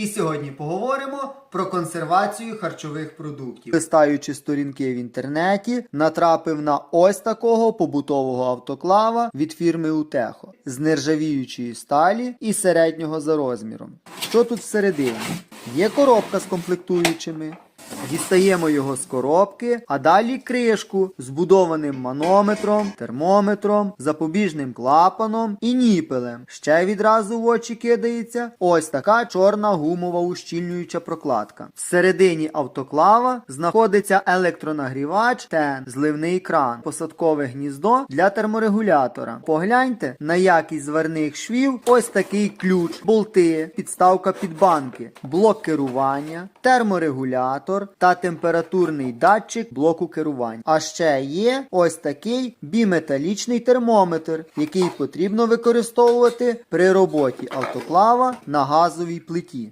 І сьогодні поговоримо про консервацію харчових продуктів. Листаючи сторінки в інтернеті, натрапив на ось такого побутового автоклава від фірми Утехо з нержавіючої сталі і середнього за розміром. Що тут всередині? Є коробка з комплектуючими. Дістаємо його з коробки, а далі кришку з будованим манометром, термометром, запобіжним клапаном і ніпелем. Ще відразу в очі кидається ось така чорна гумова ущільнююча прокладка. Всередині автоклава знаходиться електронагрівач, тен, зливний кран, посадкове гніздо для терморегулятора. Погляньте на якість зварних швів. Ось такий ключ, болти, підставка під банки, блок керування, терморегулятор та температурний датчик блоку керування. А ще є ось такий біметалічний термометр, який потрібно використовувати при роботі автоклава на газовій плиті.